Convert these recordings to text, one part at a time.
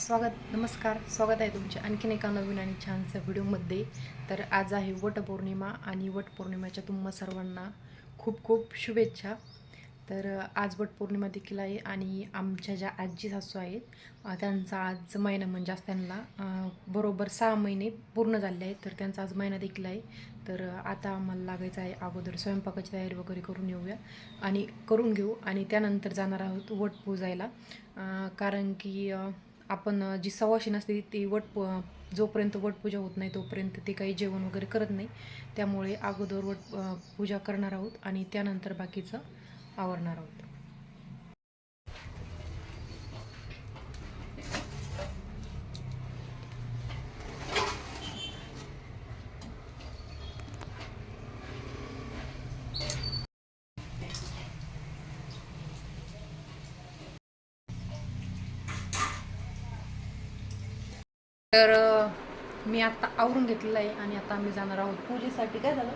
स्वागत नमस्कार. स्वागत आहे तुमचे आणखीन एका नवीन आणि छानशा व्हिडिओमध्ये. तर आज आहे वटपौर्णिमा आणि वटपौर्णिमेच्या तुम्हा सर्वांना खूप खूप शुभेच्छा. तर आज वटपौर्णिमा देखील आहे आणि आमच्या ज्या आजी सासू आहेत त्यांचा आज महिना म्हणजे आज त्यांना बरोबर सहा महिने पूर्ण झाले आहेत. तर त्यांचा आज महिना देखील आहे. तर आता आम्हाला लागायचं आहे अगोदर स्वयंपाकाची तयारी वगैरे करून येऊया आणि करून घेऊ. आणि त्यानंतर जाणार आहोत वट पूजायला कारण की आपण जी सवाशीण असते ती वट प- जोपर्यंत वटपूजा होत नाही तोपर्यंत ते काही जेवण वगैरे करत नाही. त्यामुळे अगोदर वट पूजा करणार आहोत आणि त्यानंतर बाकीचं आवरणार आहोत. तर मी आता आवरून घेतलेलं आहे आणि आता आम्ही जाणार आहोत पूजेसाठी काय झालं?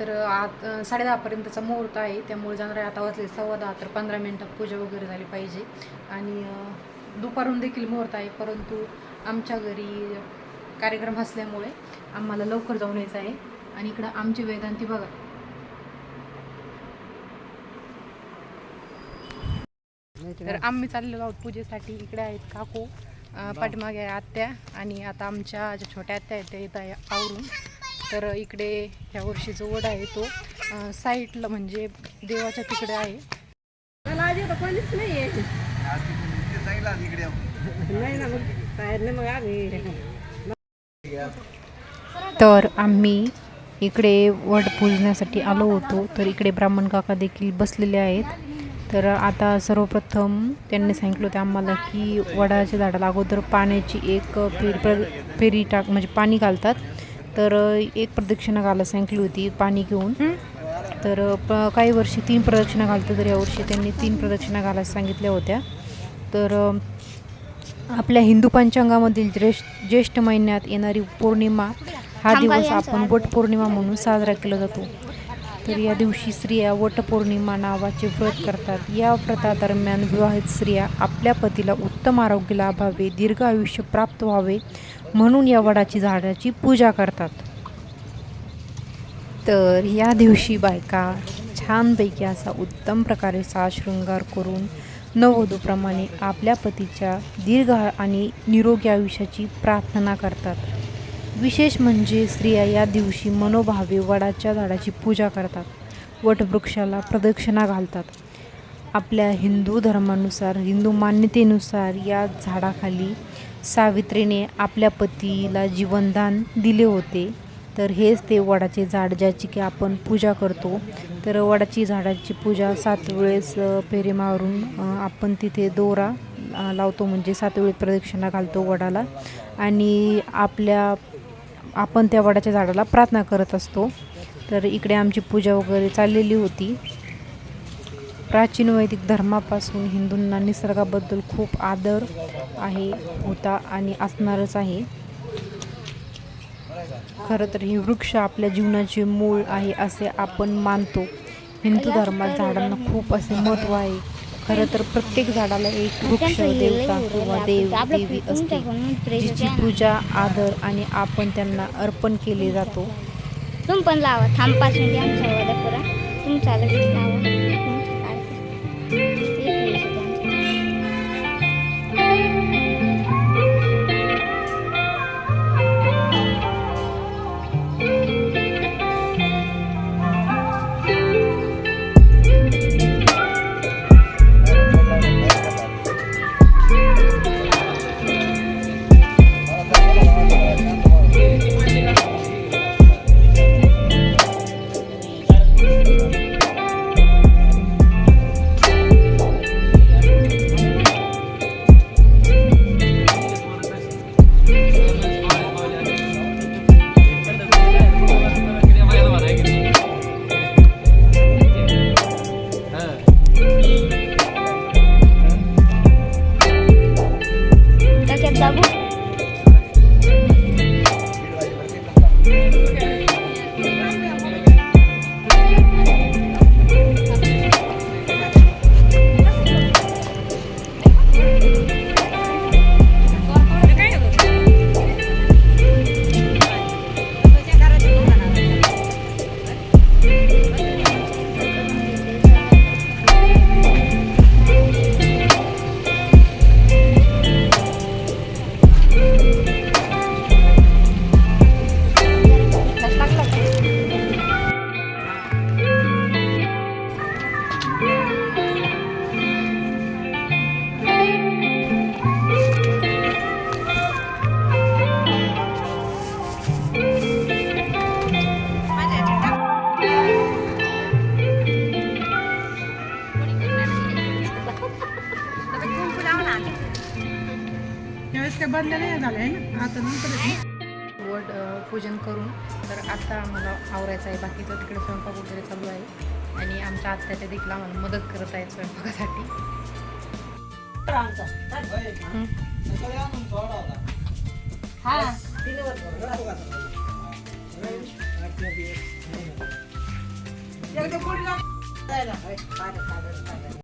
तर आत साडेदहापर्यंतचा मुहूर्त आहे. त्यामुळे जाणार आहे आता वाजले सव्वा दहा तर पंधरा मिनटात पूजा वगैरे झाली पाहिजे. आणि दुपारहून दुपारून देखील मुहूर्त आहे. परंतु आमच्या घरी कार्यक्रम असल्यामुळे आम्हाला लवकर जाऊन यायचं आहे. आणि इकडं आमची वेदांती बघा. तर आम्ही चाललेलो आहोत पूजेसाठी. इकडे आहेत काकू पाठीमागे आहे आत्या आणि आता आमच्या ज्या छोट्या आत्या आहेत त्या येत आहे आवरून. तर इकडे ह्या वर्षी जो वड आहे तो साईडला म्हणजे देवाच्या तिकडे आहे. कोणीच नाही तर आम्ही इकडे वड पूजण्यासाठी आलो होतो. तर इकडे ब्राह्मण काका देखील बसलेले आहेत. तर आता सर्वप्रथम त्यांनी सांगितलं होतं आम्हाला की वडाच्या झाडाला अगोदर पाण्याची एक फेरी प्र फेरी टाक म्हणजे पाणी घालतात. तर एक प्रदक्षिणा घालायला सांगितली होती पाणी घेऊन. तर प काही वर्षी तीन प्रदक्षिणा घालतो तर यावर्षी त्यांनी तीन प्रदक्षिणा घालायला सांगितल्या होत्या. तर आपल्या हिंदू पंचांगामधील ज्येष्ठ ज्येष्ठ महिन्यात येणारी पौर्णिमा हा दिवस आपण वटपौर्णिमा म्हणून साजरा केला जातो. तर या दिवशी स्त्रिया वटपौर्णिमा नावाचे व्रत करतात. या व्रतादरम्यान विवाहित स्त्रिया आपल्या पतीला उत्तम आरोग्य लाभावे दीर्घ आयुष्य प्राप्त व्हावे म्हणून या वडाची झाडाची पूजा करतात. तर या दिवशी बायका छानपैकी असा उत्तम प्रकारे साशृंगार करून नववधूप्रमाणे आपल्या पतीच्या दीर्घ आणि निरोगी आयुष्याची प्रार्थना करतात. विशेष म्हणजे स्त्रिया या दिवशी मनोभावे वडाच्या झाडाची पूजा करतात. वटवृक्षाला प्रदक्षिणा घालतात. आपल्या हिंदू धर्मानुसार हिंदू मान्यतेनुसार या झाडाखाली सावित्रीने आपल्या पतीला जीवनदान दिले होते. तर हेच ते वडाचे झाड ज्याची की आपण पूजा करतो. तर वडाची झाडाची पूजा सात वेळेस फेरे मारून आपण तिथे दोरा लावतो. म्हणजे सात वेळी प्रदक्षिणा घालतो वडाला. आणि आपल्या आपण त्या वडाच्या झाडाला प्रार्थना करत असतो. तर इकडे आमची पूजा वगैरे चाललेली होती. प्राचीन वैदिक धर्मापासून हिंदूंना निसर्गाबद्दल खूप आदर आहे होता आणि असणारच आहे. खरं तर हे वृक्ष आपल्या जीवनाचे मूळ आहे असे आपण मानतो. हिंदू धर्मात झाडांना खूप असे महत्त्व आहे. खरं तर प्रत्येक झाडाला एक वृक्ष देवता किंवा देव देवी असते जिची पूजा आदर आणि आपण त्यांना अर्पण केले जातो. तुम्ही पण लावा थांब पाच मिनिटे आमच्या तुमचा लगेच लावा. Okay. नाही आहे ना? आता नंतर आहे. वड पूजन करून तर आता आम्हाला आवरायचं आहे. बाकीचं तिकडे स्वयंपाक वगैरे चालू आहे. आणि आमच्या आत्या त्या देखील आम्हाला मदत करत आहेत स्वयंपाकासाठी. हं.